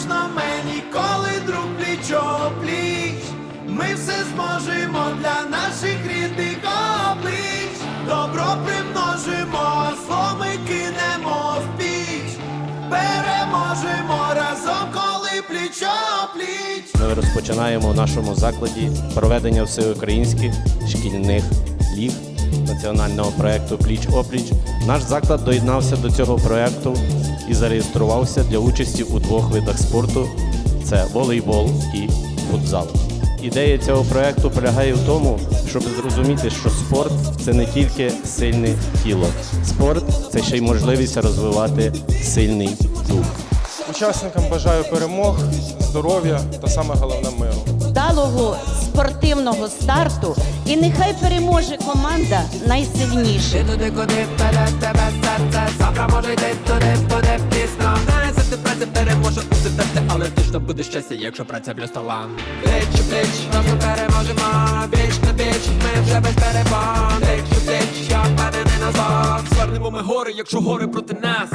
можна мені, коли друг плічо пліч. Ми все зможемо для наших рідних облич. Добро примножимо, зло ми кинемо в піч. Переможемо разом, коли плічо пліч. Ми розпочинаємо в нашому закладі проведення всеукраїнських шкільних ліг національного проєкту Пліч опліч. Наш заклад доєднався до цього проєкту і зареєструвався для участі у двох видах спорту: це волейбол і футзал. Ідея цього проєкту полягає в тому, щоб зрозуміти, що спорт це не тільки сильне тіло. Спорт це ще й можливість розвивати сильний дух. Учасникам бажаю перемог, здоров'я та саме головне миру. вдалого спортивного старту і нехай переможе команда найсильніша. Переможе усе але ти ж то буде щастя, якщо праця плюс талант Пліч у пліч, разом переможемо Віч на віч, ми вже без перебон Пліч у пліч, я впевнений назад Звернемо ми гори, якщо гори проти нас